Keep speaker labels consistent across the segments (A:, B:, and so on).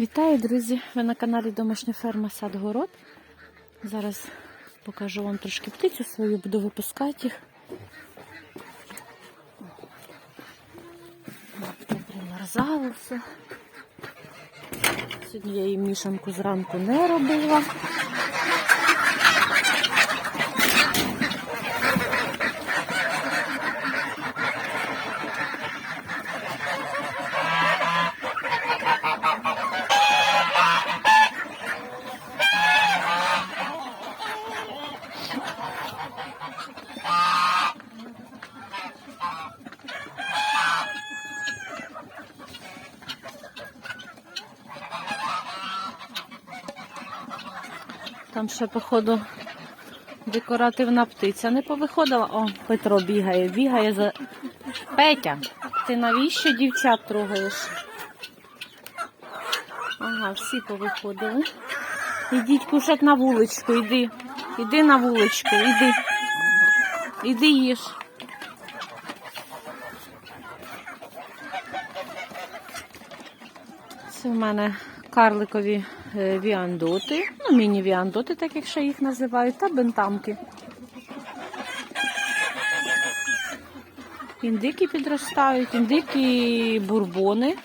A: Вітаю, друзі! Ви на каналі Домашня ферма Сад Город. Зараз покажу вам трошки птицю свою, буду випускати їх. Примерзало все. Сьогодні я їм мішанку зранку не робила. Там ще, походу, декоративна птиця не повиходила. О, Петро бігає, бігає за. Петя, ти навіщо дівчат трогаєш? Ага, всі повиходили. Ідіть кушать на вуличку, іди. Іди на вуличку, іди. Іди їж. Це в мене карликові віандоти, ну міні-віандоти, так як ще їх називають, та бентамки. Індики підростають, індики бурбони.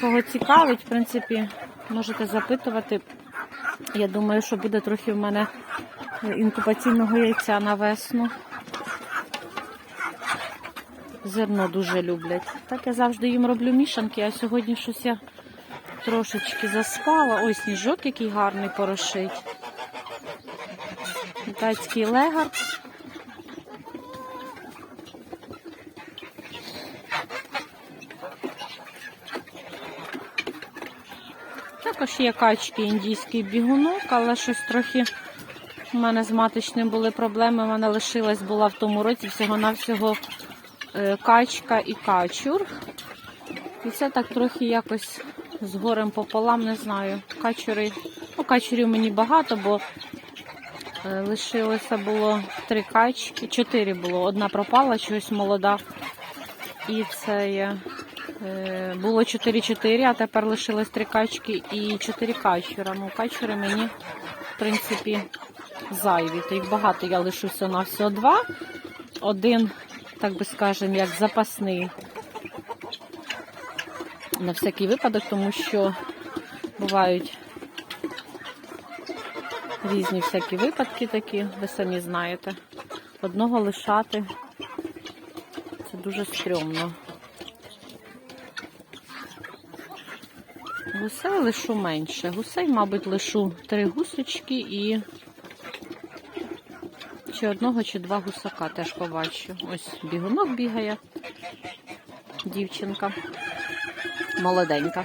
A: Кого цікавить, в принципі, можете запитувати. Я думаю, що буде трохи в мене е, інкубаційного яйця на весну. Зерно дуже люблять. Так я завжди їм роблю мішанки, а сьогодні щось я трошечки заспала. Ой, сніжок який гарний порошить. Китайський легар. Також є качки індійський бігунок, але щось трохи у мене з маточним були проблеми. У мене лишилась була в тому році всього-навсього е, качка і качур. І це так трохи якось з горем пополам, не знаю. Качури, ну, качурів мені багато, бо е, лишилося було три качки, чотири було. Одна пропала, чогось молода. І це є. е, Було 4-4, а тепер лишилось три качки і 4 качура. Ну, качури мені, в принципі, зайві. То їх багато я лишуся на всього два. Один, так би скажемо, як запасний на всякий випадок, тому що бувають різні всякі випадки такі, ви самі знаєте. Одного лишати це дуже стрьомно. Гусей лишу менше. Гусей, мабуть, лишу три гусочки і чи одного, чи два гусака теж побачу. Ось бігунок бігає, дівчинка молоденька.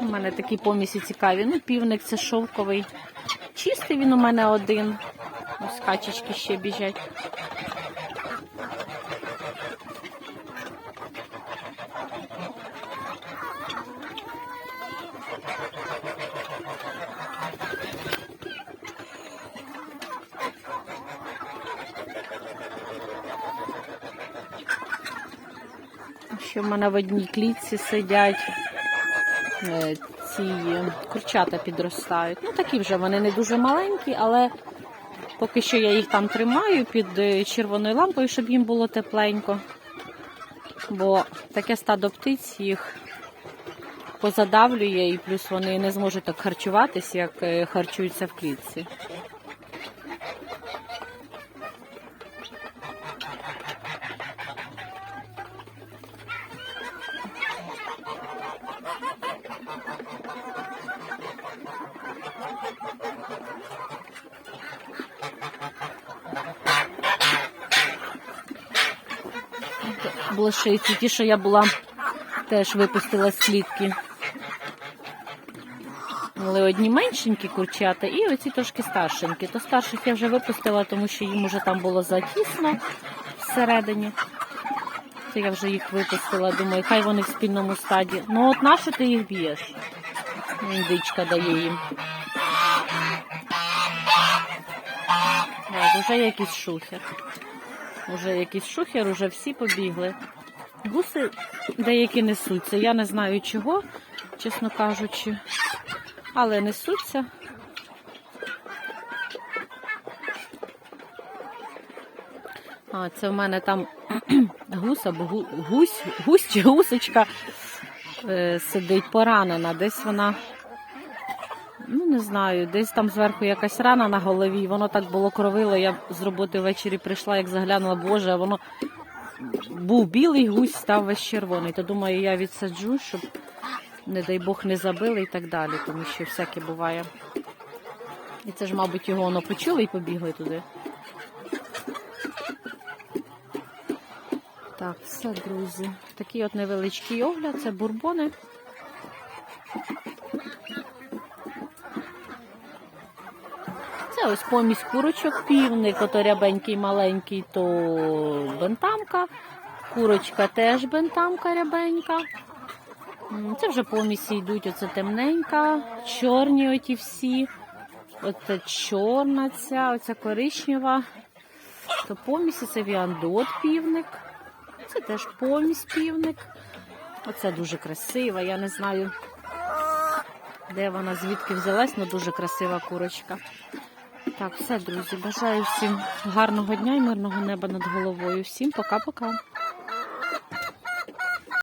A: У мене такі помісі цікаві. Ну, півник це шовковий. Чистий він у мене один. Ось качечки ще біжать. Ще в мене в одній клітці сидять е, ці курчата підростають. Ну, такі вже вони не дуже маленькі, але поки що я їх там тримаю під е, червоною лампою, щоб їм було тепленько. Бо таке стадо птиць їх позадавлює, і плюс вони не зможуть так харчуватись, як е, харчуються в клітці. Блошиці, ті, що я була, теж випустила з клітки. Але одні меншенькі курчата і оці трошки старшенькі. То старших я вже випустила, тому що їм уже там було затісно всередині. Це я вже їх випустила, думаю, хай вони в спільному стаді. Ну от нащо ти їх б'єш? Індичка дає їм. Вже якийсь шухер. Уже якийсь шухер, уже всі побігли. Гуси деякі несуться. Я не знаю чого, чесно кажучи. Але несуться. А, це в мене там гусь або гусь, гусь чи гусечка е, сидить поранена. Десь вона, ну не знаю, десь там зверху якась рана на голові. Воно так було кровило. Я з роботи ввечері прийшла, як заглянула, боже, воно був білий гусь, став весь червоний. То думаю, я відсаджу, щоб, не дай Бог, не забили і так далі, тому що всяке буває. І це ж, мабуть, його воно почули і побігли туди. Так, все, друзі. Такий от невеличкий огляд, це бурбони. Ось помість курочок, півник, ото рябенький маленький, то бентамка. Курочка теж бентамка рябенька. Це вже помісі йдуть, оце темненька, чорні оті всі. Оце чорна ця, оця коричнева. То помісі це віандот півник. Це теж помість півник. Оце дуже красива. Я не знаю, де вона, звідки взялась, але дуже красива курочка. Так, все, друзі. Бажаю всім гарного дня і мирного неба над головою. Всім пока-пока.